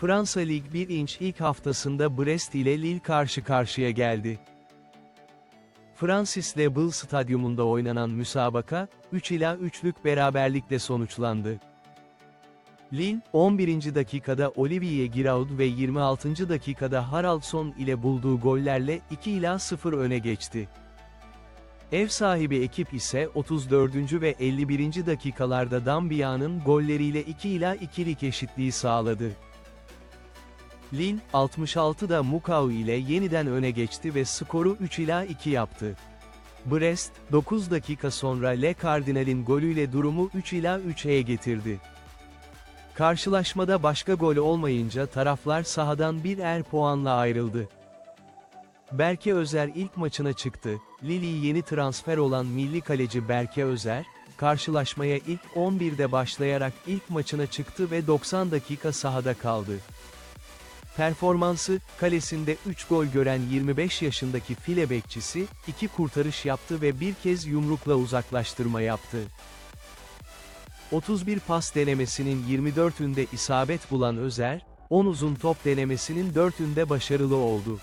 Fransa Lig 1 inç ilk haftasında Brest ile Lille karşı karşıya geldi. Francis Lebel Stadyumunda oynanan müsabaka, 3 ila 3'lük beraberlikle sonuçlandı. Lille, 11. dakikada Olivier Giroud ve 26. dakikada Haraldsson ile bulduğu gollerle 2 ila 0 öne geçti. Ev sahibi ekip ise 34. ve 51. dakikalarda Dambia'nın golleriyle 2 ila 2'lik eşitliği sağladı. Lille, 66'da Mukau ile yeniden öne geçti ve skoru 3 ila 2 yaptı. Brest, 9 dakika sonra Le Cardinal'in golüyle durumu 3 ila 3'e getirdi. Karşılaşmada başka gol olmayınca taraflar sahadan bir er puanla ayrıldı. Berke Özer ilk maçına çıktı. Lille'yi yeni transfer olan milli kaleci Berke Özer, karşılaşmaya ilk 11'de başlayarak ilk maçına çıktı ve 90 dakika sahada kaldı. Performansı, kalesinde 3 gol gören 25 yaşındaki file bekçisi, 2 kurtarış yaptı ve bir kez yumrukla uzaklaştırma yaptı. 31 pas denemesinin 24'ünde isabet bulan Özer, 10 uzun top denemesinin 4'ünde başarılı oldu.